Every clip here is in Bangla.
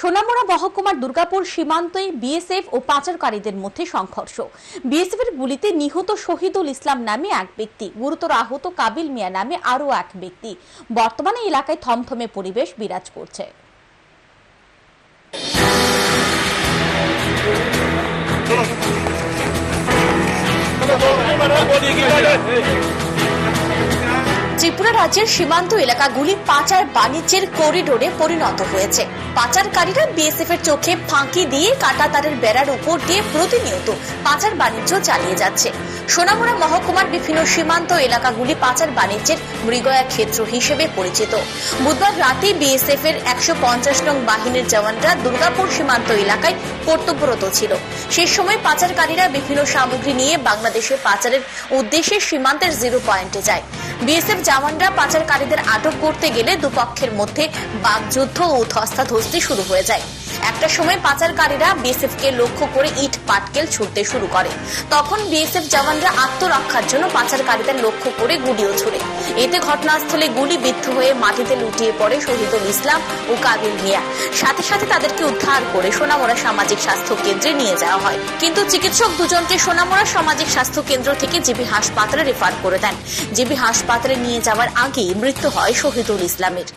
সোনামুড়া মহকুমার দুর্গাপুর সীমান্তে বিএসএফ ও পাচারকারীদের মধ্যে সংঘর্ষ। বিএসএফ এর গুলিতে নিহত শহীদুল ইসলাম নামে এক ব্যক্তি, গুরুতর আহত কাবিল মিয়া নামে আরও এক ব্যক্তি। বর্তমানে এলাকায় থমথমে পরিবেশ বিরাজ করছে। ত্রিপুরা রাজ্যের সীমান্ত এলাকাগুলি পাচার বাণিজ্যের করিডোরে পরিণত হয়েছে। পাচারকারীরা বিএসএফ এর চোখে ফাঁকি দিয়ে কাটাতারের বেড়ার উপর দিয়ে প্রতিনিয়ত পাচার বাণিজ্য চালিয়ে যাচ্ছে। সোনামুড়া মহকুমার বিভিন্ন সীমান্ত এলাকাগুলি পাচার বাণিজ্যের মৃগয়া ক্ষেত্র হিসেবে পরিচিত। বুধবার রাতে বিএসএফ এর একশো পঞ্চাশ নং বাহিনীর জওয়ানরা দুর্গাপুর সীমান্ত এলাকায় কর্তব্যরত ছিল। সেই সময় পাচারকারীরা বিভিন্ন সামগ্রী নিয়ে বাংলাদেশে পাচারের উদ্দেশ্যে সীমান্তের জিরো পয়েন্টে যায়। বিএসএফ জওয়ানরা পাচারকারীদের আটক করতে গেলে দুপক্ষের মধ্যে বাগযুদ্ধ ও ধস্তাধস্তি শুরু হয়ে যায়। একটা সময় পাচারকারীরা বিএসএফ কে লক্ষ্য করে ইট পাটকেল ছুটতে শুরু করে। তখন বিএসএফ জওয়ানরা আত্মরক্ষার জন্য পাচারকারীদের লক্ষ্য করে গুলিও ছুড়ে। এতে ঘটনাস্থলে গুলি বিদ্ধ হয়ে মাটিতে লুটিয়ে পড়ে শহীদুল ইসলাম ও কাবিল মিয়া। সাথে সাথে তাদেরকে উদ্ধার করে সোনামোড়া সামাজিক স্বাস্থ্য কেন্দ্রে নিয়ে যাওয়া হয়। কিন্তু চিকিৎসক দুজনকে সোনামোড়া সামাজিক স্বাস্থ্য কেন্দ্র থেকে জিবি হাসপাতালে রেফার করে দেন। জিবি হাসপাতালে নিয়ে যাওয়ার আগেই মৃত্যু হয় শহীদুল ইসলামের।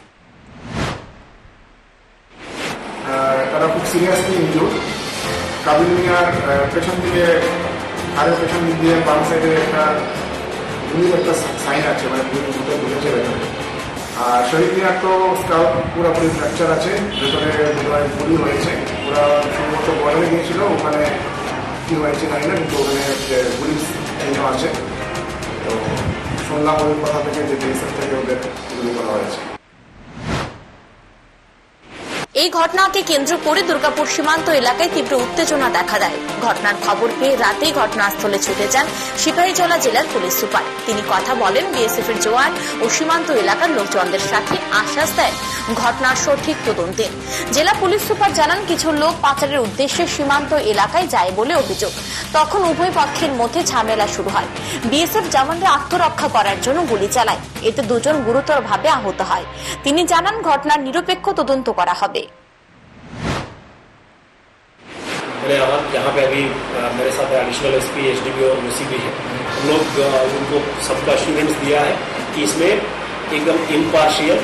তারা খুব সিরিয়াসলি ইনজুর কাবিল মিয়ার পেছন দিকে আরও পেছন দিয়ে বাম সাইডে একটা গুলির একটা সাইন আছে মানে গুলি দুটো ঢুকেছে ভেতরে আর শহীদ মিয়ার তো স্কাল্প পুরোপুরি ফ্র্যাকচার আছে, ভেতরে গুলি হয়েছে। ওরা সম্ভবত বর্ডারে গিয়েছিল, ওখানে কি হয়েছে জানি না, কিন্তু ওখানে গুলি চিহ্ন আছে। তো শুনলাম ওই কথা থেকে যে বিএসএফ থেকে ওদের গুলি করা হয়েছে। এই ঘটনাকে কেন্দ্র করে দুর্গাপুর সীমান্ত এলাকায় তীব্র উত্তেজনা দেখা দেয়। ঘটনার খবর পেয়ে রাতেই ঘটনাস্থলে ছুটে যান সিপাহীজলা জেলার পুলিশ সুপার। তিনি কথা বলেন বিএসএফ এর জওয়ান ও সীমান্ত এলাকার লোকজনদের সাথে আশ্বাস দেন। ঘটনার সঠিক তদন্তে জেলা পুলিশ সুপার জানান কিছু লোক পাচারের উদ্দেশ্যে সীমান্ত এলাকায় যায় বলে অভিযোগ তখন উভয় পক্ষের মধ্যে ঝামেলা শুরু হয় বিএসএফ জওয়ানরা আত্মরক্ষা করার জন্য গুলি চালায় এতে দুজন গুরুতরভাবে আহত হয় তিনি জানান ঘটনার নিরপেক্ষ তদন্ত করা হবে मेरे यहाँ यहाँ पे अभी अ, मेरे साथ additional S P H D B और यूसी भी है हम लोग अ, उनको सबका एश्योरेंस दिया है कि इसमें एकदम इम्पार्शियल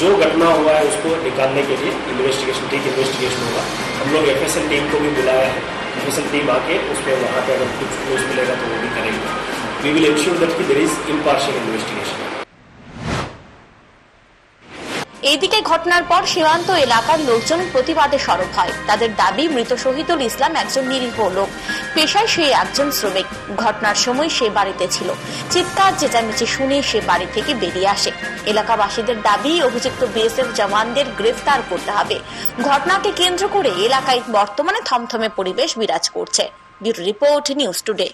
जो घटना हुआ है उसको निकालने के लिए इन्वेस्टिगेशन ठीक इन्वेस्टिगेशन होगा। हम लोग एफ़ टीम को भी बुलाया है। एफ़ टीम आके उस पर वहाँ पर अगर कुछ क्लोज मिलेगा तो वो भी करेंगे। वी विल इंश्योर दैट कि देर इज़ इम्पार्शियल इन्वेस्टिगेशन এইদিকে ঘটনার পর সীমান্ত এলাকার লোকজন প্রতিবাদে সরব হয়। তাদের দাবি, মৃত শহীদুল ইসলাম একজন নিরীহ লোক। পেশায় সে একজন শ্রমিক। ঘটনার সময় সে বাড়িতে ছিল। চিৎকার, চেঁচামেচি শুনে সে বাড়ি থেকে বেরিয়ে আসে। এলাকাবাসীদের দাবি, অভিযুক্ত বিএসএফ জওয়ানদের গ্রেফতার করতে হবে। ঘটনাকে কেন্দ্র করে এলাকায় বর্তমানে থমথমে পরিবেশ বিরাজ করছে। Bureau report, news today.